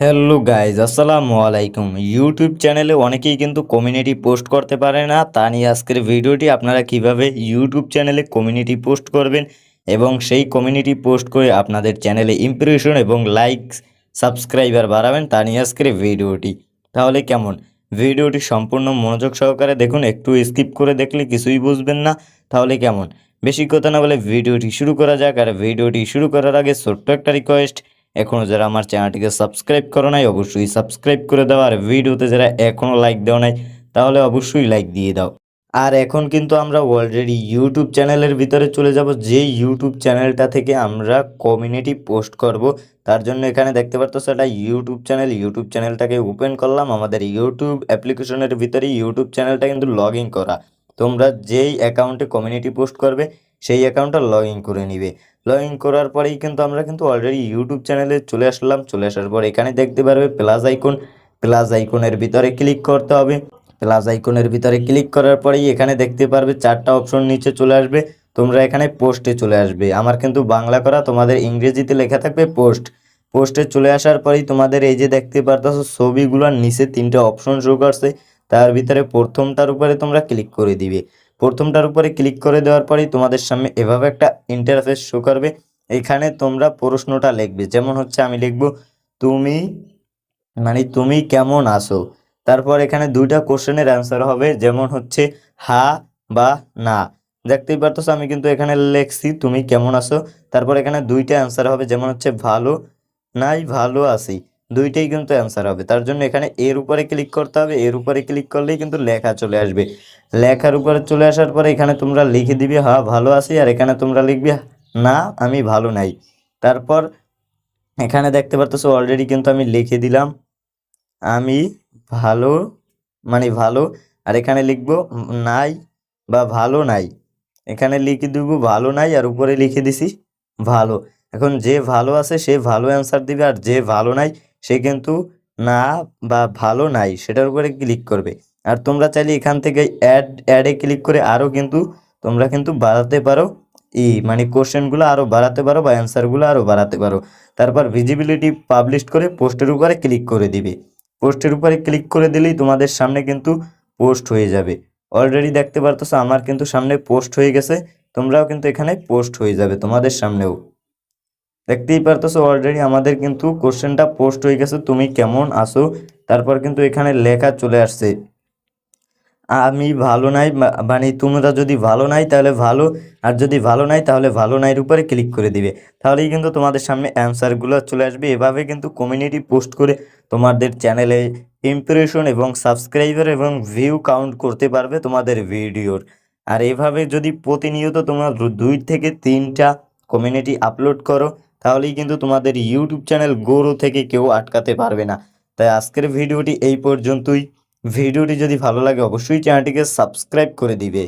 Hello guys আসসালামু আলাইকুম। YouTube চ্যানেলে অনেকেই কিন্তু কমিউনিটি পোস্ট করতে পারে না। তা নিয়ে আজকের ভিডিওটি আপনারা কীভাবে ইউটিউব চ্যানেলে কমিউনিটি পোস্ট করবেন এবং সেই কমিউনিটি পোস্ট করে আপনাদের চ্যানেলে ইমপ্রেশন এবং লাইকস সাবস্ক্রাইবার বাড়াবেন, তা নিয়ে আজকের ভিডিওটি তাহলে কেমন? ভিডিওটি সম্পূর্ণ মনোযোগ সহকারে দেখুন, একটু স্কিপ করে দেখলে কিছুই বুঝবেন না। তাহলে কেমন? বেশি কথা না বলে ভিডিওটি শুরু করা যাক। আর ভিডিওটি শুরু করার আগে ছোট্ট একটা রিকোয়েস্ট এখনও যারা আমার চ্যানেলটিকে সাবস্ক্রাইব করো নাই, অবশ্যই সাবস্ক্রাইব করে দাও। আর ভিডিওতে যারা এখনও লাইক দেওয়া নাই, তাহলে অবশ্যই লাইক দিয়ে দাও। আর এখন কিন্তু আমরা অলরেডি ইউটিউব চ্যানেলের ভিতরে চলে যাব। যে ইউটিউব চ্যানেলটা থেকে আমরা কমিউনিটি পোস্ট করব, তার জন্য এখানে দেখতে পারতো সেটা ইউটিউব চ্যানেল ইউটিউব চ্যানেলটাকে ওপেন করলাম। আমাদের ইউটিউব অ্যাপ্লিকেশনের ভিতরে ইউটিউব চ্যানেলটা কিন্তু লগ করা। তোমরা যেই অ্যাকাউন্টে কমিউনিটি পোস্ট করবে সেই অ্যাকাউন্টটা লগ ইন করে নিবে। লগ ইন করার পরেই কিন্তু আমরা কিন্তু অলরেডি ইউটিউব চ্যানেলে চলে আসলাম। চলে আসার পর এখানে দেখতে পারবে প্লাস আইকন প্লাস আইকনের ভিতরে ক্লিক করতে হবে। প্লাস আইকনের ভিতরে ক্লিক করার পরেই এখানে দেখতে পারবে চারটা অপশন নিচে চলে আসবে। তোমরা এখানে পোস্টে চলে আসবে। আমার কিন্তু বাংলা করা, তোমাদের ইংরেজিতে লেখা থাকবে পোস্ট পোস্টে চলে আসার পরেই তোমাদের এই যে দেখতে পারতেছো, ছবিগুলোর নিচে তিনটা অপশন শো করছে। তার ভিতরে প্রথমটার উপরে তোমরা ক্লিক করে দিবে। প্রথমটার উপরে ক্লিক করে দেওয়ার পরেই তোমাদের সামনে এভাবে একটা ইন্টারফেস শো করবে। এখানে তোমরা প্রশ্নটা লিখবে, যেমন হচ্ছে আমি লিখব, তুমি মানে তুমি কেমন আসো তারপর এখানে দুইটা কোশ্চেনের অ্যান্সার হবে, যেমন হচ্ছে, হা বা না দেখতেই পারতেছো, আমি কিন্তু এখানে লিখছি, তুমি কেমন আছো? তারপর এখানে দুইটা অ্যান্সার হবে, যেমন হচ্ছে, ভালো, নাই, ভালো আছি। দুইটাই কিন্তু অ্যান্সার হবে। তার জন্য এখানে এর উপরে ক্লিক করতে হবে। এর উপরে ক্লিক করলেই কিন্তু লেখা চলে আসবে। লেখার উপরে চলে আসার পরে এখানে তোমরা লিখে দিবে হ্যাঁ ভালো আছি। আর এখানে তোমরা লিখবে, না, আমি ভালো নাই। তারপর এখানে দেখতে পারতেছো অলরেডি কিন্তু আমি লিখে দিলাম, আমি ভালো মানে ভালো। আর এখানে লিখব, নাই বা ভালো নাই। এখানে লিখে দিব, ভালো নাই। আর উপরে লিখে দিছি, ভালো। এখন যে ভালো আছে সে ভালো অ্যান্সার দিবে, আর যে ভালো নাই সে কিন্তু না বা ভালো নাই, সেটার উপরে ক্লিক করবে। আর তোমরা চাইলে এখান থেকে অ্যাড অ্যাডে ক্লিক করে আরও কিন্তু তোমরা কিন্তু বাড়াতে পারো। ই মানে কোশ্চেনগুলো আরও বাড়াতে পারো বা অ্যান্সারগুলো আরও বাড়াতে পারো। তারপর ভিজিবিলিটি পাবলিশ করে পোস্টের উপরে ক্লিক করে দিবে। পোস্টের উপরে ক্লিক করে দিলেই তোমাদের সামনে কিন্তু পোস্ট হয়ে যাবে। অলরেডি দেখতে পারতেছো, আমার কিন্তু সামনে পোস্ট হয়ে গেছে, তোমরাও কিন্তু এখানে পোস্ট হয়ে যাবে তোমাদের সামনেও। দেখতেই পারতেছো অলরেডি আমাদের কিন্তু কোশ্চেনটা পোস্ট হয়ে গেছে, তুমি কেমন আসো তারপর কিন্তু এখানে লেখা চলে আসছে, আমি ভালো নাই মানে তোমরা যদি ভালো নাই তাহলে ভালো, আর যদি ভালো নাই তাহলে ভালো নাইয়ের উপরে ক্লিক করে দিবে। তাহলেই কিন্তু তোমাদের সামনে অ্যান্সারগুলো চলে আসবে। এভাবে কিন্তু কমিউনিটি পোস্ট করে তোমাদের চ্যানেলে ইমপ্রেশন এবং সাবস্ক্রাইবার এবং ভিউ কাউন্ট করতে পারবে তোমাদের ভিডিওর আর এভাবে যদি প্রতিনিয়ত তোমরা দুই থেকে তিনটা কমিউনিটি আপলোড করো তাহলেই কিন্তু তোমাদের ইউটিউব চ্যানেল গরু থেকে কেউ আটকাতে পারবে না। তাই আজকের ভিডিওটি এই পর্যন্তই। ভিডিওটি যদি ভালো লাগে, অবশ্যই চ্যানেলটিকে সাবস্ক্রাইব করে দিবে।